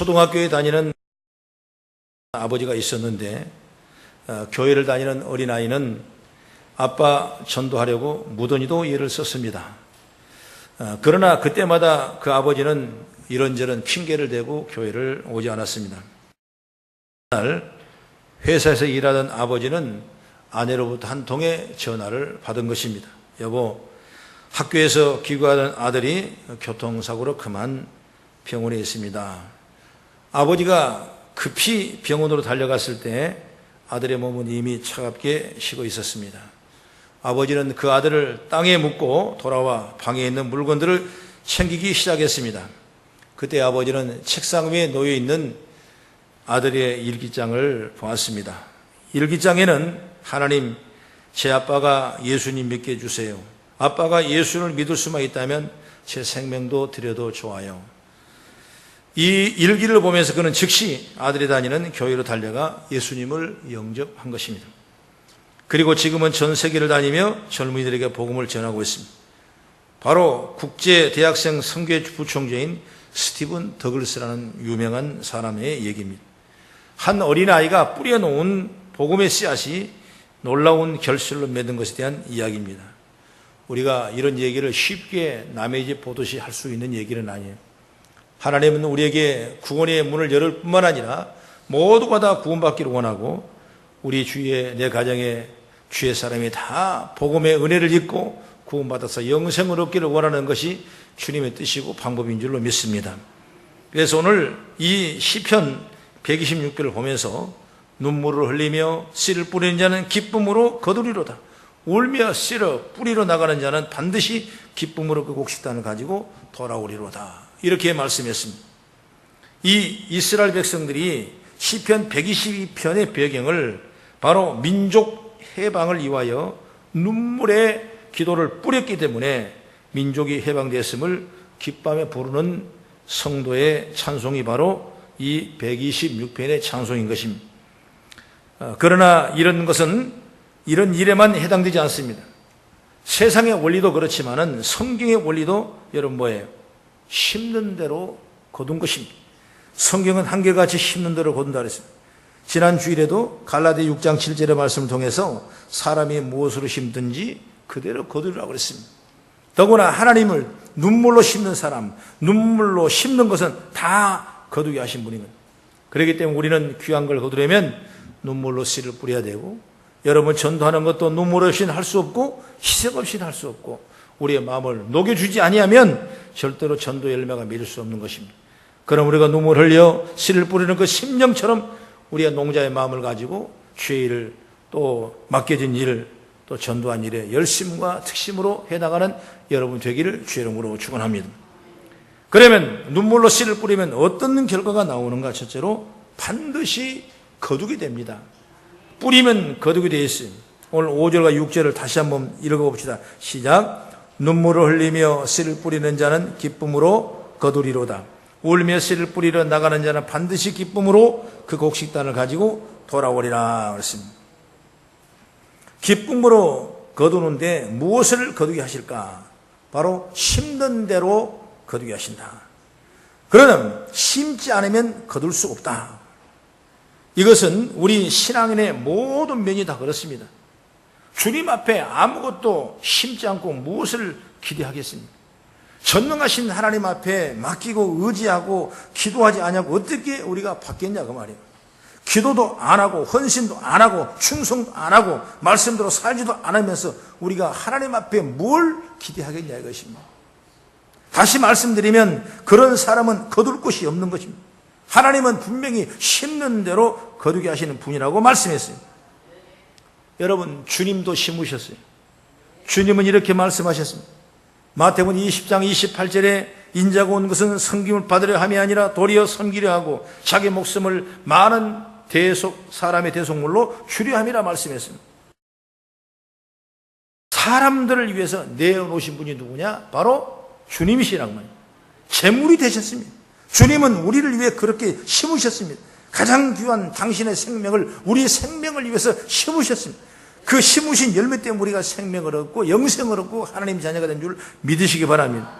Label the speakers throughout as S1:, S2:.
S1: 초등학교에 다니는 아버지가 있었는데 어, 교회를 다니는 어린아이는 아빠 전도하려고 무던히도 예를 썼습니다. 어, 그러나 그때마다 그 아버지는 이런저런 핑계를 대고 교회를 오지 않았습니다. 날 회사에서 일하던 아버지는 아내로부터 한 통의 전화를 받은 것입니다. 여보, 학교에서 기구하던 아들이 교통사고로 그만 병원에 있습니다. 아버지가 급히 병원으로 달려갔을 때 아들의 몸은 이미 차갑게 식어 있었습니다. 아버지는 그 아들을 땅에 묻고 돌아와 방에 있는 물건들을 챙기기 시작했습니다. 그때 아버지는 책상 위에 놓여 있는 아들의 일기장을 보았습니다. 일기장에는 하나님, 제 아빠가 예수님 믿게 해주세요. 아빠가 예수를 믿을 수만 있다면 제 생명도 드려도 좋아요. 이 일기를 보면서 그는 즉시 아들이 다니는 교회로 달려가 예수님을 영접한 것입니다. 그리고 지금은 전 세계를 다니며 젊은이들에게 복음을 전하고 있습니다. 바로 국제 대학생 선교 부총재인 스티븐 더글스라는 유명한 사람의 얘기입니다. 한 어린아이가 뿌려놓은 복음의 씨앗이 놀라운 결실로 맺은 것에 대한 이야기입니다. 우리가 이런 얘기를 쉽게 남의 집 보듯이 할 수 있는 얘기는 아니에요. 하나님은 우리에게 구원의 문을 열을 뿐만 아니라 모두가 다 구원받기를 원하고 우리 주위에 내 가정에 주의 사람이 다 복음의 은혜를 입고 구원받아서 영생을 얻기를 원하는 것이 주님의 뜻이고 방법인 줄로 믿습니다. 그래서 오늘 이 시편 126개를 보면서 눈물을 흘리며 씨를 뿌리는 자는 기쁨으로 거두리로다. 울며 씨를 뿌리러 나가는 자는 반드시 기쁨으로 그 곡식단을 가지고 돌아오리로다. 이렇게 말씀했습니다. 이 이스라엘 백성들이 시편 122편의 배경을 바로 민족 해방을 위하여 눈물의 기도를 뿌렸기 때문에 민족이 해방됐음을 기쁨에 부르는 성도의 찬송이 바로 이 126편의 찬송인 것입니다. 어, 그러나 이런 것은 이런 일에만 해당되지 않습니다. 세상의 원리도 그렇지만은 성경의 원리도 여러분 뭐예요? 심는 대로 거둔 것입니다. 성경은 한결같이 심는 대로 거둔다 그랬습니다. 지난 주일에도 갈라디 6장 7절의 말씀을 통해서 사람이 무엇으로 심든지 그대로 거두리라고 그랬습니다. 더구나 하나님을 눈물로 심는 사람, 눈물로 심는 것은 다 거두게 하신 분이거든요. 그렇기 때문에 우리는 귀한 걸 거두려면 눈물로 씨를 뿌려야 되고 여러분 전도하는 것도 눈물 없이는 할 수 없고 희생 없이는 할 수 없고 우리의 마음을 녹여주지 아니하면 절대로 전도 열매가 맺을 수 없는 것입니다. 그럼 우리가 눈물 흘려 씨를 뿌리는 그 심령처럼 우리가 농자의 마음을 가지고 일을 또 맡겨진 일을 또 전도한 일에 열심과 특심으로 해나가는 여러분 되기를 주의 이름으로 축원합니다. 그러면 눈물로 씨를 뿌리면 어떤 결과가 나오는가? 첫째로 반드시 거두게 됩니다. 뿌리면 거두게 되어 있어요. 오늘 5절과 6절을 다시 한번 읽어봅시다. 시작. 눈물을 흘리며 씨를 뿌리는 자는 기쁨으로 거두리로다. 울며 씨를 뿌리러 나가는 자는 반드시 기쁨으로 그 곡식단을 가지고 돌아오리라. 그랬습니다. 기쁨으로 거두는데 무엇을 거두게 하실까? 바로 심는 대로 거두게 하신다. 그러나 심지 않으면 거둘 수 없다. 이것은 우리 신앙인의 모든 면이 다 그렇습니다. 주님 앞에 아무것도 심지 않고 무엇을 기대하겠습니까? 전능하신 하나님 앞에 맡기고 의지하고 기도하지 않냐고 어떻게 우리가 받겠냐 그 말이에요. 기도도 안 하고 헌신도 안 하고 충성도 안 하고 말씀대로 살지도 않으면서 우리가 하나님 앞에 뭘 기대하겠냐 이것입니다. 다시 말씀드리면 그런 사람은 거둘 곳이 없는 것입니다. 하나님은 분명히 심는 대로 거두게 하시는 분이라고 말씀했어요. 여러분 주님도 심으셨어요. 주님은 이렇게 말씀하셨습니다. 마태복음 20장 28절에 인자가 온 것은 섬김을 받으려 함이 아니라 도리어 섬기려 하고 자기 목숨을 많은 대속 사람의 대속물로 주려 함이라 말씀했습니다. 사람들을 위해서 내어놓으신 분이 누구냐? 바로 주님이시라고 말이에요. 재물이 되셨습니다. 주님은 우리를 위해 그렇게 심으셨습니다. 가장 귀한 당신의 생명을 우리 생명을 위해서 심으셨습니다. 그 심으신 열매 때문에 우리가 생명을 얻고 영생을 얻고 하나님 자녀가 된 줄 믿으시기 바랍니다.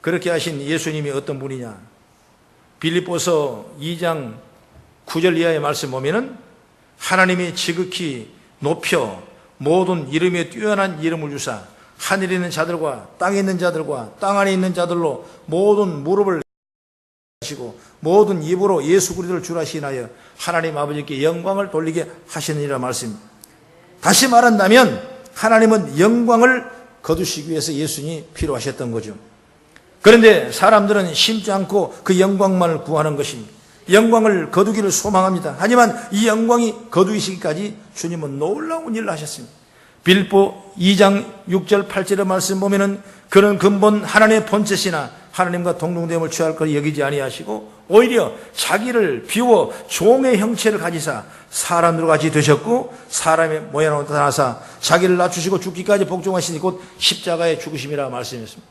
S1: 그렇게 하신 예수님이 어떤 분이냐? 빌립보서 2장 9절 이하의 말씀 보면은 하나님이 지극히 높여 모든 이름에 뛰어난 이름을 주사 하늘에 있는 자들과 땅에 있는 자들과 땅 안에 있는 자들로 모든 무릎을 하시고 모든 입으로 예수 그리스도를 주라시나여 하나님 아버지께 영광을 돌리게 하시느니라 말씀. 다 시 말한다면 하나님은 영광을 거두시기 위해서 예수님이 필요하셨던 거죠. 그런데 사람들은 심지 않고 그 영광만을 구하는 것입니다. 영광을 거두기를 소망합니다. 하지만 이 영광이 거두시기까지 주님은 놀라운 일을 하셨습니다. 빌보 2장 6절 8절의 말씀 보면은 그런 근본 하나님의 본체시나 하나님과 동등됨을 취할 것 여기지 아니하시고 오히려 자기를 비워 종의 형체를 가지사 사람으로 같이 되셨고 사람의 모양으로 나타나사 자기를 낮추시고 죽기까지 복종하시니 곧 십자가의 죽으심이라 말씀했습니다.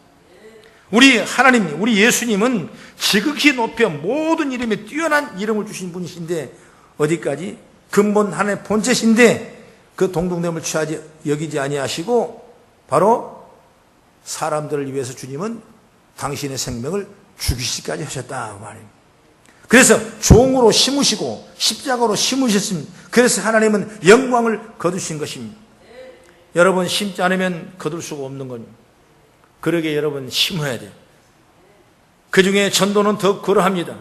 S1: 우리 하나님, 우리 예수님은 지극히 높여 모든 이름에 뛰어난 이름을 주신 분이신데 어디까지 근본 하나님의 본체신데 그 동등됨을 취하지 여기지 아니하시고 바로 사람들을 위해서 주님은 당신의 생명을 죽이시기까지 하셨다 그 말입니다. 그래서 종으로 심으시고 십자가로 심으셨습니다. 그래서 하나님은 영광을 거두신 것입니다. 여러분 심지 않으면 거둘 수가 없는 겁니다. 그러게 여러분 심어야 돼요. 그 중에 전도는 더 그러합니다.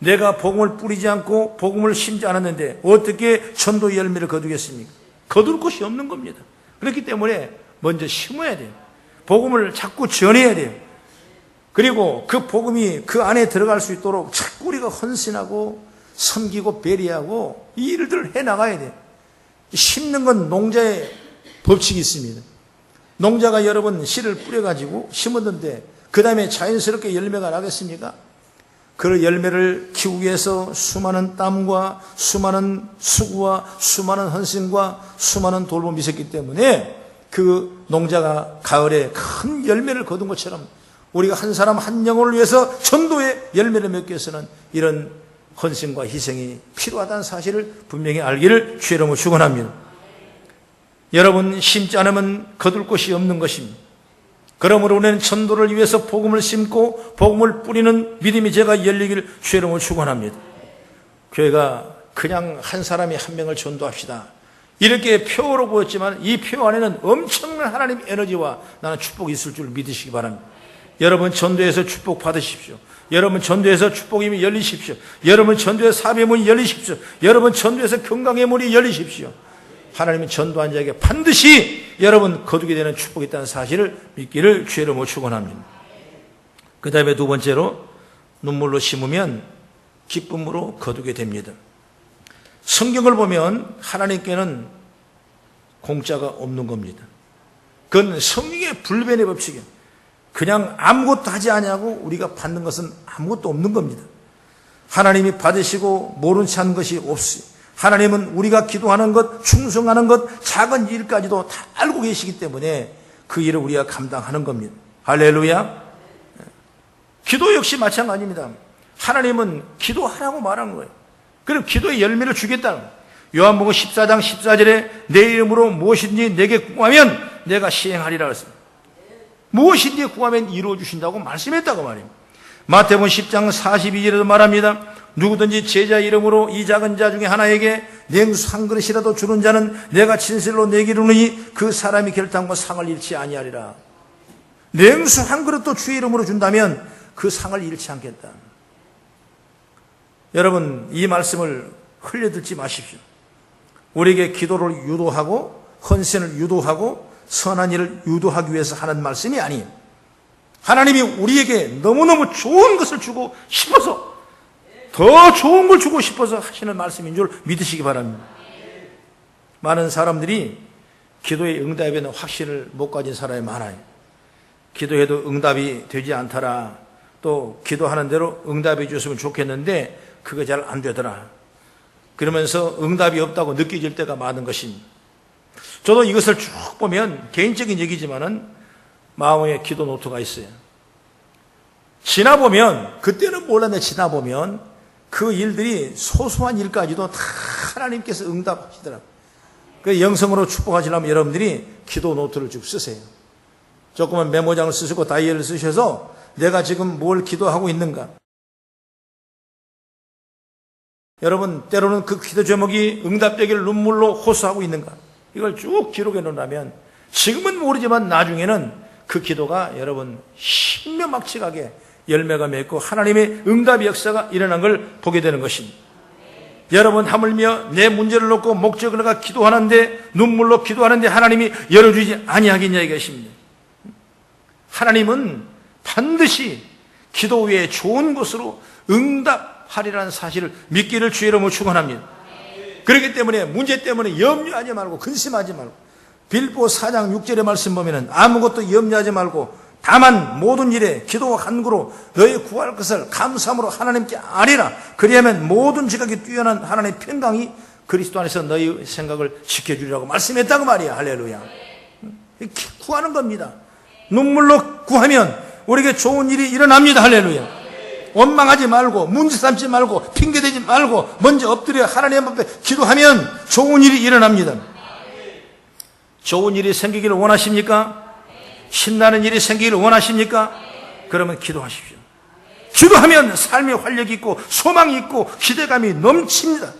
S1: 내가 복음을 뿌리지 않고 복음을 심지 않았는데 어떻게 전도 열매를 거두겠습니까? 거둘 곳이 없는 겁니다. 그렇기 때문에 먼저 심어야 돼요. 복음을 자꾸 전해야 돼요. 그리고 그 복음이 그 안에 들어갈 수 있도록 자꾸 우리가 헌신하고 섬기고 배리하고 이 일들을 해 나가야 돼요. 심는 건 농자의 법칙이 있습니다. 농자가 여러분 씨를 뿌려가지고 심었는데 그 다음에 자연스럽게 열매가 나겠습니까? 그 열매를 키우기 위해서 수많은 땀과 수많은 수고와 수많은 헌신과 수많은 돌봄이 있었기 때문에 그 농자가 가을에 큰 열매를 거둔 것처럼 우리가 한 사람 한 영혼을 위해서 전도의 열매를 맺기 위해서는 이런 헌신과 희생이 필요하다는 사실을 분명히 알기를 이름으로 축원합니다. 여러분 심지 않으면 거둘 곳이 없는 것입니다. 그러므로 우리는 전도를 위해서 복음을 심고 복음을 뿌리는 믿음이 제가 열리기를 이름으로 축원합니다. 교회가 그냥 한 사람이 한 명을 전도합시다. 이렇게 표로 보였지만 이 표 안에는 엄청난 하나님 에너지와 나는 축복이 있을 줄 믿으시기 바랍니다. 여러분 전도에서 축복 받으십시오. 여러분 전도에서 축복이 열리십시오. 여러분 전도에서 사비의 문이 열리십시오. 여러분 전도에서 건강의 문이 열리십시오. 하나님은 전도한 자에게 반드시 여러분 거두게 되는 축복이 있다는 사실을 믿기를 주의로 못 축원합니다. 그 다음에 두 번째로 눈물로 심으면 기쁨으로 거두게 됩니다. 성경을 보면 하나님께는 공짜가 없는 겁니다. 그건 성령의 불변의 법칙이에요. 그냥 아무것도 하지 않냐고 우리가 받는 것은 아무것도 없는 겁니다. 하나님이 받으시고 모른 채한 것이 없어요. 하나님은 우리가 기도하는 것, 충성하는 것, 작은 일까지도 다 알고 계시기 때문에 그 일을 우리가 감당하는 겁니다. 할렐루야. 기도 역시 마찬가지입니다. 하나님은 기도하라고 말한 거예요. 그럼 기도의 열매를 거예요. 요한복음 14장 14절에 내 이름으로 무엇이든지 내게 구하면 내가 시행하리라 했습니다. 무엇이든지 구하면 이루어 주신다고 말씀했다고 말입니다. 마태복음 10장 42절에도 말합니다. 누구든지 제자 이름으로 이 작은 자 중에 하나에게 냉수 한 그릇이라도 주는 자는 내가 진실로 내기르니 그 사람이 결단과 상을 잃지 아니하리라. 냉수 한 그릇도 주의 이름으로 준다면 그 상을 잃지 않겠다. 여러분 이 말씀을 흘려듣지 마십시오. 우리에게 기도를 유도하고 헌신을 유도하고 선한 일을 유도하기 위해서 하는 말씀이 아니에요. 하나님이 우리에게 너무너무 좋은 것을 주고 싶어서 더 좋은 걸 주고 싶어서 하시는 말씀인 줄 믿으시기 바랍니다. 많은 사람들이 기도의 응답에 는 확신을 못 가진 사람이 많아요. 기도해도 응답이 되지 않더라. 또 기도하는 대로 응답해 주셨으면 좋겠는데 그거 잘안 되더라. 그러면서 응답이 없다고 느껴질 때가 많은 것입니다. 저도 이것을 쭉 보면 개인적인 얘기지만은 마음에 기도 노트가 있어요. 지나보면 그때는 몰랐는데 지나보면 그 일들이 소소한 일까지도 다 하나님께서 응답하시더라고요. 그 영성으로 축복하시려면 여러분들이 기도 노트를 쭉 쓰세요. 조금은 메모장을 쓰시고 다이어를 쓰셔서 내가 지금 뭘 기도하고 있는가? 여러분, 때로는 그 기도 제목이 응답되기를 눈물로 호소하고 있는가? 이걸 쭉 기록해 놓으면 지금은 모르지만 나중에는 그 기도가 여러분 신명막측하게 열매가 맺고 하나님의 응답의 역사가 일어난 걸 보게 되는 것입니다. 여러분 하물며 내 문제를 놓고 목적을 가 기도하는데 눈물로 기도하는데 하나님이 열어주지 아니하겠냐 이것입니다. 하나님은 반드시 기도 위에 좋은 곳으로 응답하리라는 사실을 믿기를 주의 이름으로 축원합니다. 그렇기 때문에 문제 때문에 염려하지 말고 근심하지 말고 빌보 4장 6절의 말씀 보면은 아무것도 염려하지 말고 다만 모든 일에 기도와 간구로 너희 구할 것을 감사함으로 하나님께 아리라. 그리하면 모든 지각이 뛰어난 하나님의 평강이 그리스도 안에서 너희 생각을 지켜주리라고 말씀했다고 말이야. 할렐루야. 구하는 겁니다. 눈물로 구하면 우리에게 좋은 일이 일어납니다. 할렐루야 원망하지 말고 문제 삼지 말고 핑계 대지 말고 먼저 엎드려 하나님 앞에 기도하면 좋은 일이 일어납니다 좋은 일이 생기기를 원하십니까? 신나는 일이 생기기를 원하십니까? 그러면 기도하십시오. 기도하면 삶의 활력이 있고 소망이 있고 기대감이 넘칩니다.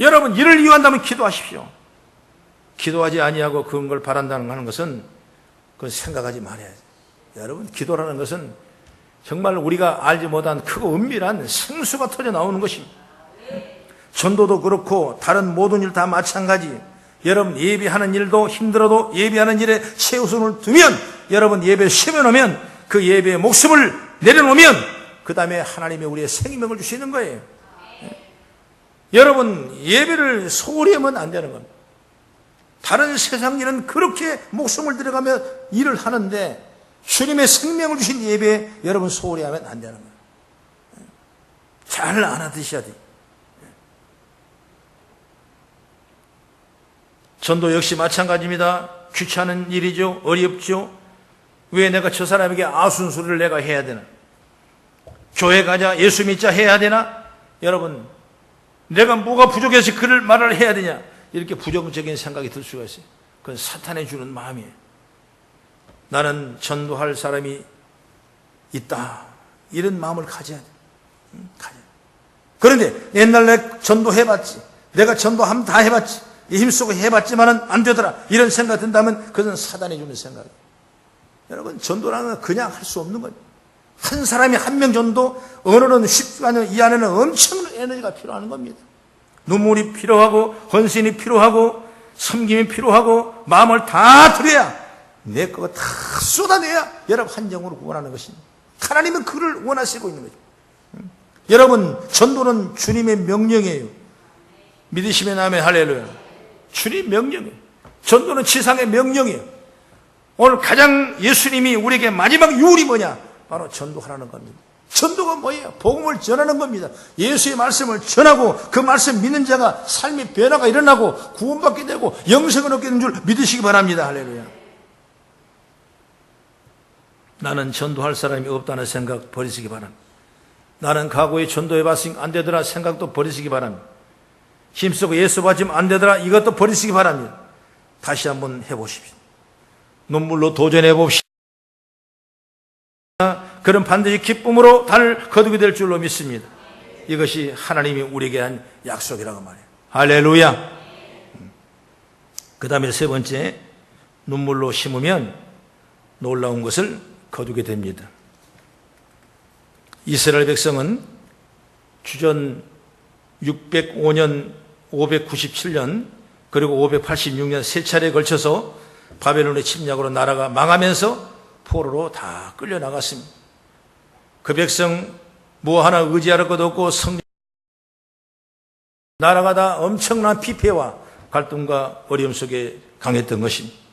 S1: 여러분 이를 이유한다면 기도하십시오. 기도하지 아니하고 그런 걸 바란다는 것은 그건 생각하지 말아야지. 여러분 기도라는 것은 정말 우리가 알지 못한 크고 은밀한 생수가 터져 나오는 것입니다. 전도도 그렇고 다른 모든 일 다 마찬가지. 여러분 예배하는 일도 힘들어도 예배하는 일에 최우선을 두면 여러분 예배 쉬면오면 그 예배의 목숨을 내려놓으면 그 다음에 하나님이 우리의 생명을 주시는 거예요. 여러분 예배를 소홀히 하면 안 되는 겁니다. 다른 세상 일은 그렇게 목숨을 들여가며 일을 하는데 주님의 생명을 주신 예배에 여러분 소홀히 하면 안 되는 거예요. 잘 알아드셔야 돼요. 전도 역시 마찬가지입니다. 귀찮은 일이죠. 어렵죠. 왜 내가 저 사람에게 아순소리를 내가 해야 되나? 교회 가자, 예수 믿자 해야 되나? 여러분, 내가 뭐가 부족해서 그를 말을 해야 되냐? 이렇게 부정적인 생각이 들 수가 있어요. 그건 사탄이 주는 마음이에요. 나는 전도할 사람이 있다. 이런 마음을 가져야 돼. 돼. 그런데 옛날 내 전도해봤지. 내가 전도함 다 해봤지. 힘쓰고 해봤지만은 안 되더라. 이런 생각 든다면 그것은 사단이 주는 생각이에요. 여러분, 전도라는 건 그냥 할 수 없는 거예요. 한 사람이 한 명 전도, 언어는 쉽지가 않은 이 안에는 엄청난 에너지가 필요한 겁니다. 눈물이 필요하고, 헌신이 필요하고, 섬김이 필요하고, 마음을 다 드려야, 내 거가 다 쏟아내야 여러분 한정으로 구원하는 것입니다. 하나님은 그를 원하시고 있는 거죠. 여러분, 전도는 주님의 명령이에요. 믿으시면 아멘, 할렐루야. 주님 명령이에요. 전도는 지상의 명령이에요. 오늘 가장 예수님이 우리에게 마지막 유울이 뭐냐? 바로 전도하라는 겁니다. 전도가 뭐예요? 복음을 전하는 겁니다. 예수의 말씀을 전하고 그 말씀 믿는 자가 삶의 변화가 일어나고 구원받게 되고 영생을 얻게 되는 줄 믿으시기 바랍니다. 할렐루야. 나는 전도할 사람이 없다는 생각 버리시기 바랍니다. 나는 과거에 전도해봤으니 안 되더라 생각도 버리시기 바랍니다. 힘쓰고 예수 받으면 안 되더라 이것도 버리시기 바랍니다. 다시 한번 해보십시오. 눈물로 도전해 봅시다. 그럼 반드시 기쁨으로 달을 거두게 될 줄로 믿습니다. 이것이 하나님이 우리에게 한 약속이라고 말해요. 할렐루야. 그 다음에 세 번째, 눈물로 심으면 놀라운 것을 거두게 됩니다. 이스라엘 백성은 주전 605년, 597년, 그리고 586년 세 차례에 걸쳐서 바벨론의 침략으로 나라가 망하면서 포로로 다 끌려나갔습니다. 그 백성 뭐 하나 의지할 것 없고 성 나라가 다 엄청난 피폐와 갈등과 어려움 속에 강했던 것입니다.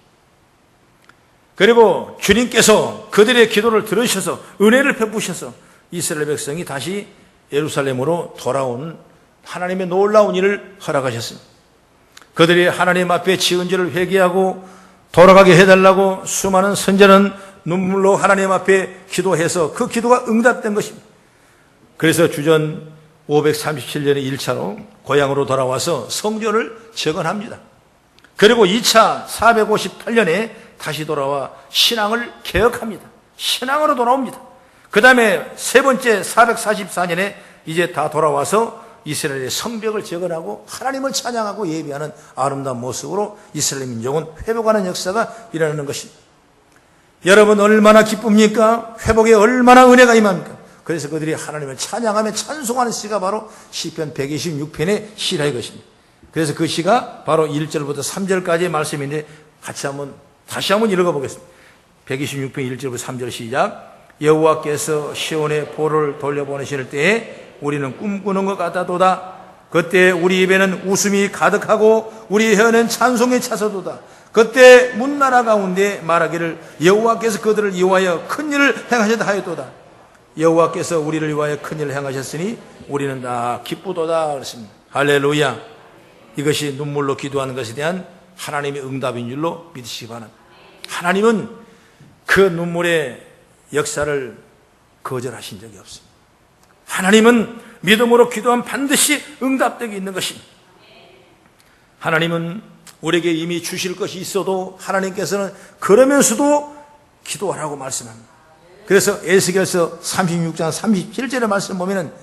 S1: 그리고 주님께서 그들의 기도를 들으셔서 은혜를 베푸셔서 이스라엘 백성이 다시 예루살렘으로 돌아온 하나님의 놀라운 일을 허락하셨습니다. 그들이 하나님 앞에 지은 죄를 회개하고 돌아가게 해달라고 수많은 선자는 눈물로 하나님 앞에 기도해서 그 기도가 응답된 것입니다. 그래서 주전 537년에 1차로 고향으로 돌아와서 성전을 재건합니다. 그리고 2차 458년에 다시 돌아와 신앙을 개혁합니다. 신앙으로 돌아옵니다. 그 다음에 세 번째 444년에 이제 다 돌아와서 이스라엘의 성벽을 재건하고 하나님을 찬양하고 예비하는 아름다운 모습으로 이스라엘 민족은 회복하는 역사가 일어나는 것입니다. 여러분 얼마나 기쁩니까? 회복에 얼마나 은혜가 임합니까? 그래서 그들이 하나님을 찬양하며 찬송하는 시가 바로 시편 126편의 시라 이것입니다. 그래서 그 시가 바로 1절부터 3절까지의 말씀인데 같이 한번 다시 한번 읽어 보겠습니다. 126편 1절부터 3절 시작. 여호와께서 시온의 볼을 돌려보내실 때에 우리는 꿈꾸는 것 같아도다. 그때 우리 입에는 웃음이 가득하고 우리 혀는 찬송에 차서도다. 그때 문나라 가운데 말하기를 여호와께서 그들을 위하여 큰 일을 행하셨다 하였도다. 여호와께서 우리를 위하여 큰 일을 행하셨으니 우리는 다 기쁘도다 그랬습니다. 할렐루야. 이것이 눈물로 기도하는 것에 대한 하나님의 응답인 줄로 믿으시기 바랍니다. 하나님은 그 눈물의 역사를 거절하신 적이 없습니다. 하나님은 믿음으로 기도하면 반드시 응답되게 있는 것입니다. 하나님은 우리에게 이미 주실 것이 있어도 하나님께서는 그러면서도 기도하라고 말씀합니다. 그래서 에스겔서 36장 37절의 말씀 보면은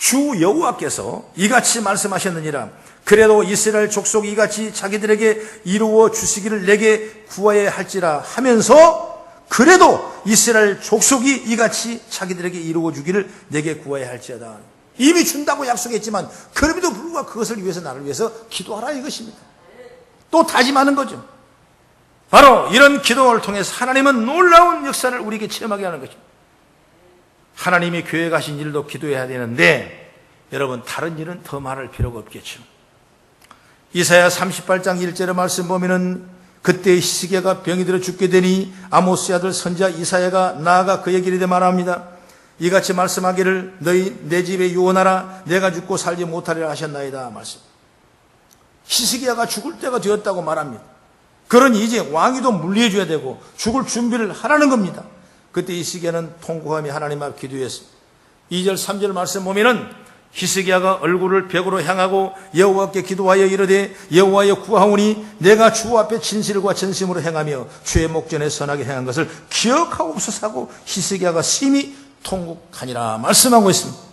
S1: 주 여호와께서 이같이 말씀하셨느니라. 그래도 이스라엘 족속이 이같이 자기들에게 이루어 주시기를 내게 구하여야 할지라 하면서 그래도 이스라엘 족속이 이같이 자기들에게 이루어 주기를 내게 구하여야 할지어다. 이미 준다고 약속했지만 그럼에도 불구하고 그것을 위해서 나를 위해서 기도하라 이것입니다. 또 다짐하는 거죠. 바로 이런 기도를 통해서 하나님은 놀라운 역사를 우리에게 체험하게 하는 것입니다 하나님이 교회 가신 일도 기도해야 되는데 여러분 다른 일은 더 말할 필요가 없겠죠. 이사야 38장 1절의 말씀 보면은 그때 시계가 병이 들어 죽게 되니 아모스 아들 선자 이사야가 나아가 그에게 이르되 말합니다. 이같이 말씀하기를 너희 내 집에 유언하라 내가 죽고 살지 못하리라 하셨나이다 말씀. 히스기야가 죽을 때가 되었다고 말합니다. 그러니 이제 왕위도 물리해 줘야 되고 죽을 준비를 하라는 겁니다. 그때 히스기야는 통곡하며 하나님 앞 기도했습니다. 2절 3절 말씀 보면은 히스기야가 얼굴을 벽으로 향하고 여호와께 기도하여 이르되 여호와여 구하오니 내가 주 앞에 진실과 전심으로 행하며 주의 목전에 선하게 행한 것을 기억하옵소서 하고 히스기야가 심히 통곡하니라 말씀하고 있습니다.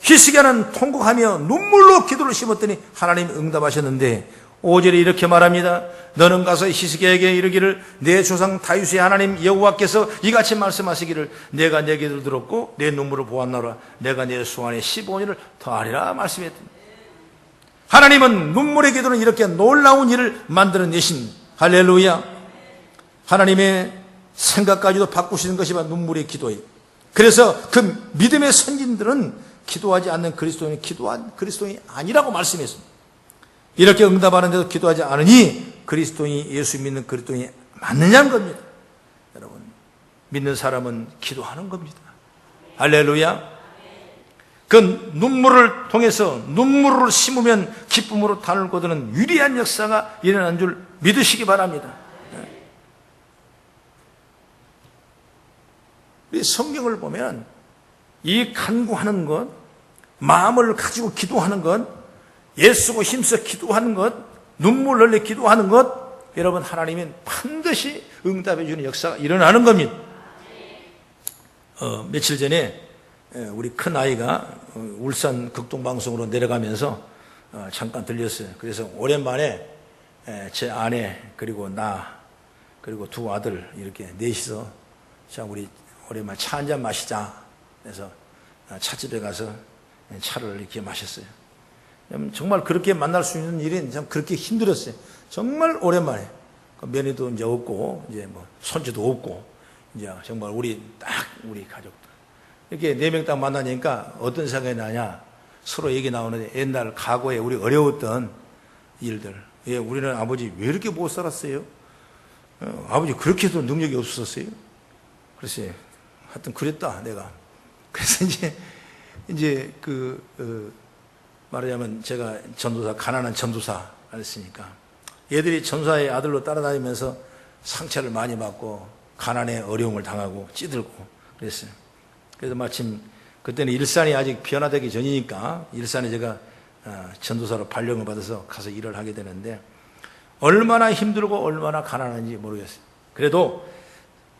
S1: 히스기야는 통곡하며 눈물로 기도를 심었더니 하나님 응답하셨는데 5절에 이렇게 말합니다. 너는 가서 히스기야에게 이르기를 내 조상 다윗의 하나님 여호와께서 이같이 말씀하시기를 내가 내 기도를 들었고 내 눈물을 보았나라 내가 내 수완에 15년을 더하리라 말씀했다. 하나님은 눈물의 기도는 이렇게 놀라운 일을 만들어내신 할렐루야. 하나님의 생각까지도 바꾸시는 것이 바로 눈물의 기도예요. 그래서 그 믿음의 선진들은 기도하지 않는 그리스도인이 기도한 그리스도인이 아니라고 말씀했습니다. 이렇게 응답하는데도 기도하지 않으니 그리스도인이 예수 믿는 그리스도인이 맞느냐는 겁니다. 여러분, 믿는 사람은 기도하는 겁니다. 할렐루야. 그 눈물을 통해서 눈물을 심으면 기쁨으로 단을 거두는 위대한 역사가 일어난 줄 믿으시기 바랍니다. 우리 성경을 보면 이 간구하는 것, 마음을 가지고 기도하는 것, 예수고 힘써 기도하는 것, 눈물 흘려 기도하는 것, 여러분 하나님은 반드시 응답해 주는 역사가 일어나는 겁니다. 어, 며칠 전에 우리 큰 아이가 어, 울산 극동 방송으로 내려가면서 어, 잠깐 들렸어요. 그래서 오랜만에 제 아내 그리고 나 그리고 두 아들 이렇게 넷이서 자 우리 오랜만에 차 한 잔 마시자. 그래서 차집에 가서 차를 이렇게 마셨어요. 정말 그렇게 만날 수 있는 일이 참 그렇게 힘들었어요. 정말 오랜만에. 그 며느리도 이제 없고, 이제 뭐, 손주도 없고, 이제 정말 우리 딱 우리 가족들. 이렇게 네 명 딱 만나니까 어떤 생각이 나냐. 서로 얘기 나오는데 옛날 과거에 우리 어려웠던 일들. 예, 우리는 아버지 왜 이렇게 못 살았어요? 어, 아버지 그렇게도 능력이 없었어요? 글쎄, 하여튼 그랬다, 내가. 그래서 이제, 이제 그, 어, 말하자면 제가 전도사, 가난한 전도사 했으니까 얘들이 전도사의 아들로 따라다니면서 상처를 많이 받고 가난의 어려움을 당하고 찌들고 그랬어요. 그래서 마침 그때는 일산이 아직 변화되기 전이니까 일산에 제가 어, 전도사로 발령을 받아서 가서 일을 하게 되는데 얼마나 힘들고 얼마나 가난한지 모르겠어요. 그래도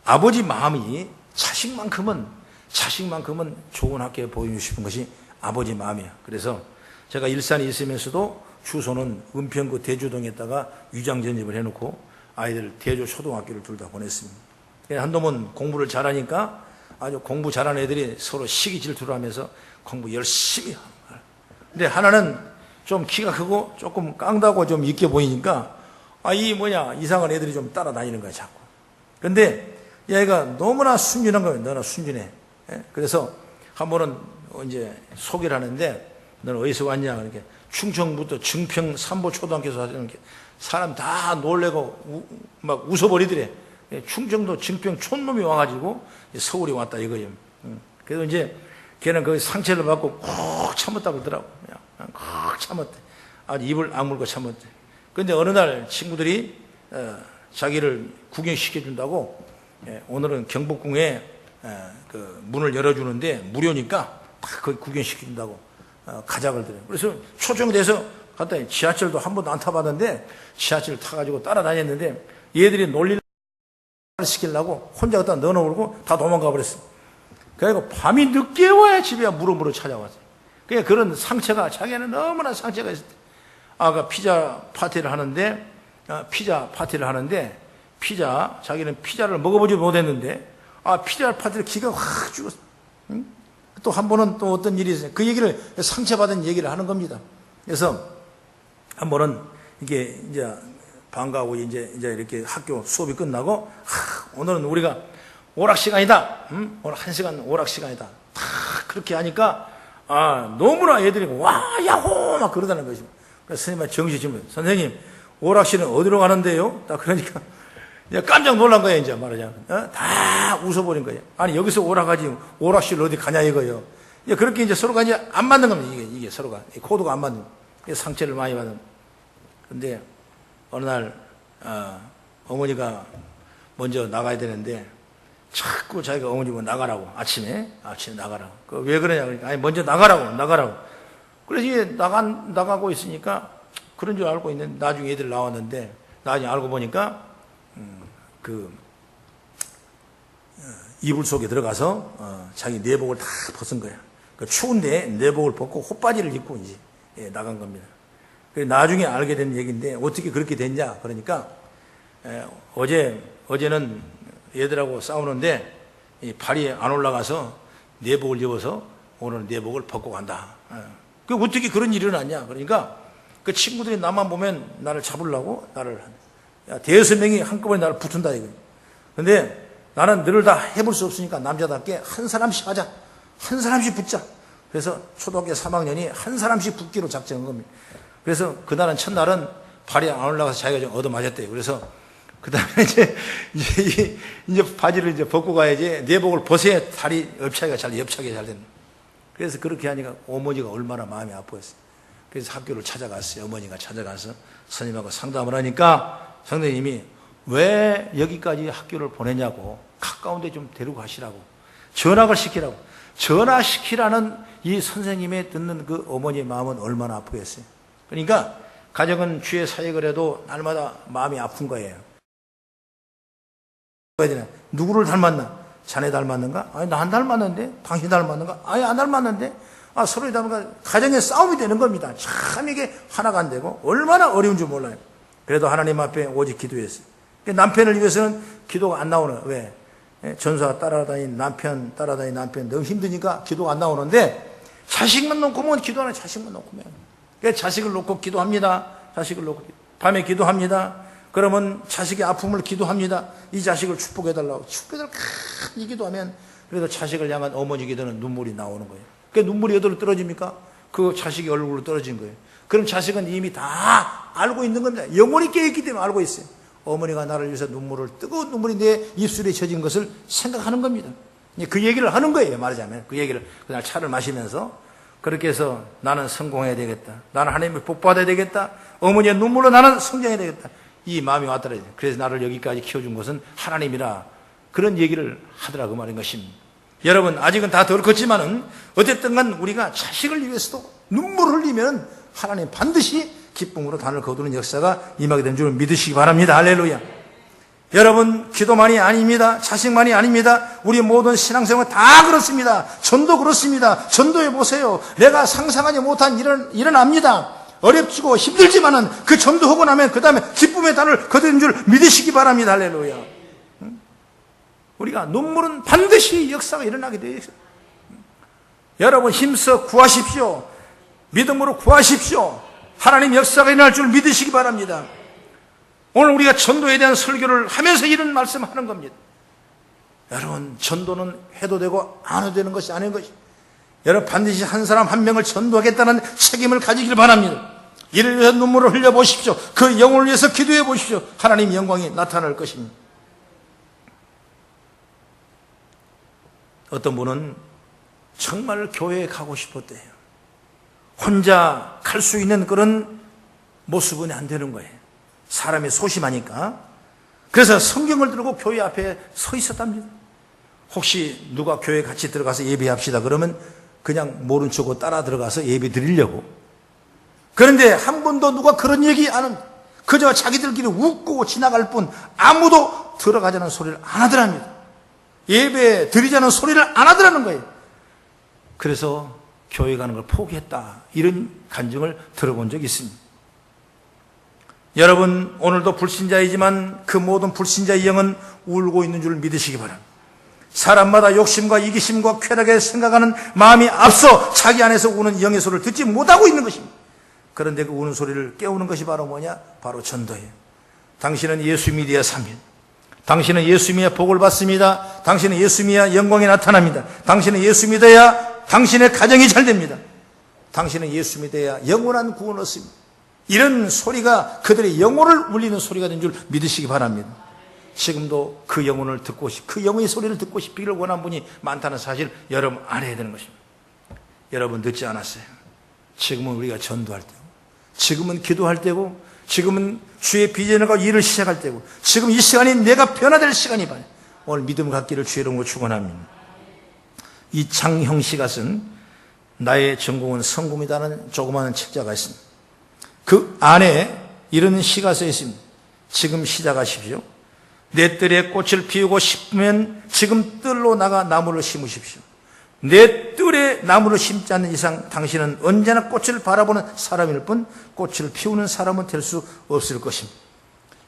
S1: 아버지 마음이 자식만큼은 자식만큼은 좋은 학교에 보여주고 싶은 것이 아버지 마음이야. 그래서 제가 일산에 있으면서도 주소는 은평구 대주동에다가 위장 전입을 해놓고 아이들 대조 초등학교를 둘 다 보냈습니다. 그래서 한동안 공부를 잘하니까 아주 공부 잘하는 애들이 서로 시기 질투를 하면서 공부 열심히 하는 거예요. 근데 하나는 좀 키가 크고 조금 깡다고 좀 있게 보이니까 아, 이 뭐냐, 이상한 애들이 좀 따라다니는 거야, 자꾸. 근데 얘가 너무나 순진한 거예요. 너나 순진해. 예? 그래서 한 번은 이제 소개를 하는데 너는 어디서 왔냐? 그러니까 충청부터 증평 삼보 초등학교에서 왔는 게 사람 다 놀래고 우- 막 웃어버리더래. 예, 충청도 증평 촌놈이 와가지고 서울에 왔다. 음. 그래서 이제 걔는 그 상처를 받고 꼭 참았다 그러더라고. 그냥, 꼭 참았대. 아주 입을 악물고 참았대. 근데 어느 날 친구들이 어, 자기를 구경시켜준다고 예, 오늘은 경복궁에 에, 그 문을 열어주는데 무료니까 딱 거기 구경시켜준다고 어, 가작을 들어요. 그래서 초청돼서 갔더니 지하철도 한 번도 안 타봤는데 지하철 타가지고 따라다녔는데 얘들이 놀리를 시키려고 혼자 갖다 넣어놓고 다 도망가 버렸어. 그래서 밤이 늦게 와야 집에 무릎으로 찾아왔어요. 그냥 그런 상처가 자기는 너무나 상처가 때 아까 피자 파티를 하는데 아, 피자 파티를 하는데 피자 자기는 피자를 먹어보지 못했는데 아 피자 파티를 기가 확 죽었어. 또 한 번은 또 어떤 일이 있어요. 그 얘기를 상처받은 얘기를 하는 겁니다. 그래서 한 번은 이게 이제 방과후 이제 이제 이렇게 학교 수업이 끝나고 하, 오늘은 우리가 오락 시간이다. 음? 오늘 한 시간 오락 시간이다. 다 그렇게 하니까 아 너무나 애들이 와 야호 막 그러다는 것이죠. 그래서 선생님한테 정신 주면 선생님 오락실은 어디로 가는데요? 딱 그러니까 이제 깜짝 놀란 거예요 이제 말하자면 어? 다 웃어버린 거예요. 아니 여기서 오락하지 오락실 어디 가냐 이거예요. 이제 그렇게 이제 서로가 이제 안 맞는 겁니다. 이게 이게 서로가 이 코드가 안 맞는. 상처를 많이 받은. 근데 어느 날 어, 어머니가 먼저 나가야 되는데 자꾸 자기가 어머니 뭐 나가라고 아침에 아침에 나가라고 그 왜 그러냐 그러니까 아니 먼저 나가라고 나가라고 그래서 이게 나가 나가고 있으니까 그런 줄 알고 있는데 나중에 애들 나왔는데 나중에 알고 보니까 음, 그 어, 이불 속에 들어가서 어, 자기 내복을 다 벗은 거야. 그 추운데 내복을 벗고 호바지를 입고 이제 예, 나간 겁니다. 그 나중에 알게 된 얘기인데 어떻게 그렇게 됐냐 그러니까 에, 어제 어제는 얘들하고 싸우는데 이 발이 안 올라가서 내복을 입어서 오늘 내복을 벗고 간다. 예. 그 어떻게 그런 일이 일어났냐 그러니까 그 친구들이 나만 보면 나를 잡으려고 나를 야, 대여섯 명이 한꺼번에 나를 붙은다 이거. 근데 나는 너를 다 해볼 수 없으니까 남자답게 한 사람씩 하자. 한 사람씩 붙자. 그래서 초등학교 3학년이 한 사람씩 붙기로 작정한 겁니다. 그래서 그날은 첫날은 발이 안 올라가서 자기가 좀 얻어맞았대요. 그래서 그 다음에 이제, 이제, 이- 이제 바지를 이제 벗고 가야지 내복을 벗어야 다리 옆차기가 잘, 옆차기가 잘 된다. 그래서 그렇게 하니까 어머니가 얼마나 마음이 아팠어요. 그래서 학교를 찾아갔어요. 어머니가 찾아가서 선생님하고 상담을 하니까 선생님이 왜 여기까지 학교를 보내냐고 가까운 데 좀 데리고 가시라고 전학을 시키라고 전학시키라는 이 선생님의 듣는 그 어머니의 마음은 얼마나 아프겠어요. 그러니까 가정은 주의 사역을 해도 날마다 마음이 아픈 거예요. 누구를 닮았나? 자네 닮았는가? 아니, 나안 닮았는데? 당신 닮았는가? 아니, 안 닮았는데? 아, 서로 닮으니까 가정에 싸움이 되는 겁니다. 참 이게 하나가 안 되고, 얼마나 어려운 줄 몰라요. 그래도 하나님 앞에 오직 기도했어요. 그 남편을 위해서는 기도가 안 나오는, 왜? 예, 전사 따라다닌 남편, 따라다닌 남편 너무 힘드니까 기도가 안 나오는데, 자식만 놓고면 기도하는 자식만 놓고면. 그 자식을 놓고 기도합니다. 자식을 놓고. 밤에 기도합니다. 그러면 자식의 아픔을 기도합니다. 이 자식을 축복해 달라고. 축복해달라고 큰 기도하면 그래도 자식을 향한 어머니 기도는 눈물이 나오는 거예요. 그 눈물이 어디로 떨어집니까? 그 자식의 얼굴로 떨어진 거예요. 그럼 자식은 이미 다 알고 있는 겁니다. 영원히 깨있기 때문에 알고 있어요. 어머니가 나를 위해서 눈물을, 뜨거운 눈물이 내 입술에 젖은 것을 생각하는 겁니다. 그 얘기를 하는 거예요, 말하자면. 그 얘기를 그날 차를 마시면서 그렇게 해서 나는 성공해야 되겠다. 나는 하나님의 복 받아야 되겠다. 어머니의 눈물로 나는 성장해야 되겠다. 이 마음이 왔더라. 그래서 나를 여기까지 키워준 것은 하나님이라. 그런 얘기를 하더라 그 말인 것입니다. 여러분 아직은 다 덜 컸지만은 어쨌든 간 우리가 자식을 위해서도 눈물을 흘리면 하나님 반드시 기쁨으로 단을 거두는 역사가 임하게 된 줄 믿으시기 바랍니다. 할렐루야. 여러분, 기도만이 아닙니다. 자식만이 아닙니다. 우리 모든 신앙생활 다 그렇습니다. 전도 그렇습니다. 전도해 보세요. 내가 상상하지 못한 일은 일어납니다. 어렵지고 힘들지만은 그 전도하고 나면 그 다음에 기쁨의 단을 거두는 줄 믿으시기 바랍니다. 할렐루야. 응? 우리가 눈물은 반드시 역사가 일어나게 되어 있어요. 여러분 힘써 구하십시오. 믿음으로 구하십시오. 하나님 역사가 일어날 줄 믿으시기 바랍니다. 오늘 우리가 전도에 대한 설교를 하면서 이런 말씀을 하는 겁니다. 여러분, 전도는 해도 되고 안 해도 되는 것이 아닌 것이. 여러분, 반드시 한 사람 한 명을 전도하겠다는 책임을 가지길 바랍니다. 이를 위해서 눈물을 흘려 보십시오. 그 영혼을 위해서 기도해 보십시오. 하나님 영광이 나타날 것입니다. 어떤 분은 정말 교회에 가고 싶었대요. 혼자 갈 수 있는 그런 모습은 안 되는 거예요. 사람이 소심하니까. 그래서 성경을 들고 교회 앞에 서 있었답니다. 혹시 누가 교회 같이 들어가서 예배합시다 그러면 그냥 모른 척하고 따라 들어가서 예배 드리려고. 그런데 한 번도 누가 그런 얘기 안 합니다. 그저 자기들끼리 웃고 지나갈 뿐 아무도 들어가자는 소리를 안 하더랍니다. 예배 드리자는 소리를 안 하더라는 거예요. 그래서 교회 가는 걸 포기했다. 이런 간증을 들어본 적이 있습니다. 여러분, 오늘도 불신자이지만 그 모든 불신자의 영은 울고 있는 줄 믿으시기 바랍니다. 사람마다 욕심과 이기심과 쾌락에 생각하는 마음이 앞서 자기 안에서 우는 영의 소리를 듣지 못하고 있는 것입니다. 그런데 그 우는 소리를 깨우는 것이 바로 뭐냐? 바로 전도예요. 당신은 예수 믿어야 삽니다. 당신은 예수 믿어야 복을 받습니다. 당신은 예수 믿어야 영광이 나타납니다. 당신은 예수 믿어야 당신의 가정이 잘 됩니다. 당신은 예수 믿어야 영원한 구원을 얻습니다. 이런 소리가 그들의 영혼을 울리는 소리가 된 줄 믿으시기 바랍니다. 지금도 그 영혼을 듣고 싶, 그 영혼의 소리를 듣고 싶기를 원한 분이 많다는 사실 여러분 알아야 되는 것입니다. 여러분 늦지 않았어요. 지금은 우리가 전도할 때고, 지금은 기도할 때고, 지금은 주의 비전과 일을 시작할 때고, 지금 이 시간이 내가 변화될 시간이 바요 오늘 믿음 갖기를 주의 이름으로 축원합니다. 이창형 씨가 쓴 나의 전공은 성공이다는 조그마한 책자가 있습니다. 그 안에 이런 시가 써 있습니다. 지금 시작하십시오. 내 뜰에 꽃을 피우고 싶으면 지금 뜰로 나가 나무를 심으십시오. 내 뜰에 나무를 심지 않는 이상 당신은 언제나 꽃을 바라보는 사람일 뿐 꽃을 피우는 사람은 될 수 없을 것입니다.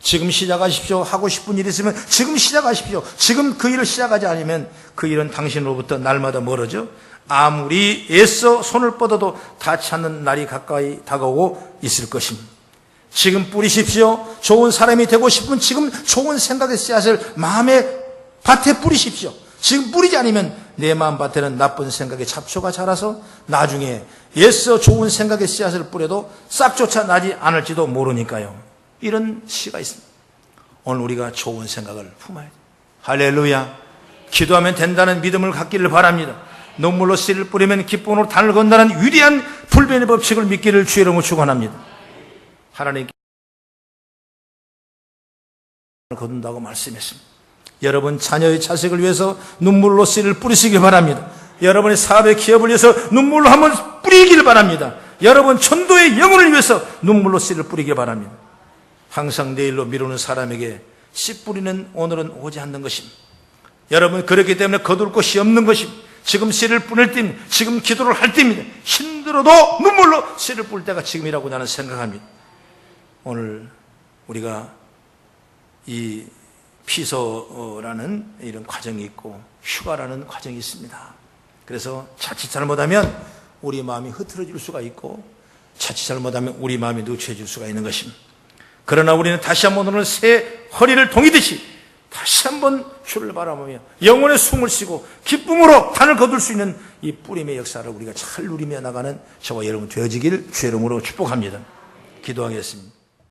S1: 지금 시작하십시오. 하고 싶은 일 있으면 지금 시작하십시오. 지금 그 일을 시작하지 않으면 그 일은 당신으로부터 날마다 멀어져 아무리 애써 손을 뻗어도 다 찾는 날이 가까이 다가오고 있을 것입니다. 지금 뿌리십시오. 좋은 사람이 되고 싶으면 지금 좋은 생각의 씨앗을 마음의 밭에 뿌리십시오. 지금 뿌리지 않으면 내 마음 밭에는 나쁜 생각의 잡초가 자라서 나중에 애써 좋은 생각의 씨앗을 뿌려도 싹조차 나지 않을지도 모르니까요. 이런 시가 있습니다. 오늘 우리가 좋은 생각을 품어야 돼요. 할렐루야. 기도하면 된다는 믿음을 갖기를 바랍니다. 눈물로 씨를 뿌리면 기쁨으로 단을 건다는 위대한 불변의 법칙을 믿기를 주의 이름으로 축원합니다. 하나님께 거둔다고 말씀했습니다. 여러분 자녀의 자식을 위해서 눈물로 씨를 뿌리시길 바랍니다. 여러분의 사업의 기업을 위해서 눈물로 한번 뿌리길 바랍니다. 여러분 전도의 영혼을 위해서 눈물로 씨를 뿌리길 바랍니다. 항상 내일로 미루는 사람에게 씨 뿌리는 오늘은 오지 않는 것입니다. 여러분 그렇기 때문에 거둘 곳이 없는 것입니다. 지금 씨를 뿌릴 때입니다. 지금 기도를 할 때입니다. 힘들어도 눈물로 씨를 뿌릴 때가 지금이라고 나는 생각합니다. 오늘 우리가 이 피서라는 이런 과정이 있고 휴가라는 과정이 있습니다. 그래서 자칫 잘못하면 우리 마음이 흐트러질 수가 있고 자칫 잘못하면 우리 마음이 누추해질 수가 있는 것입니다. 그러나 우리는 다시 한번 오늘 새 허리를 동이듯이 다시 한번 주를 바라보며 영혼의 숨을 쉬고 기쁨으로 단을 거둘 수 있는 이 뿌림의 역사를 우리가 잘 누리며 나가는 저와 여러분 되어지길 주의 이름으로 축복합니다. 기도하겠습니다.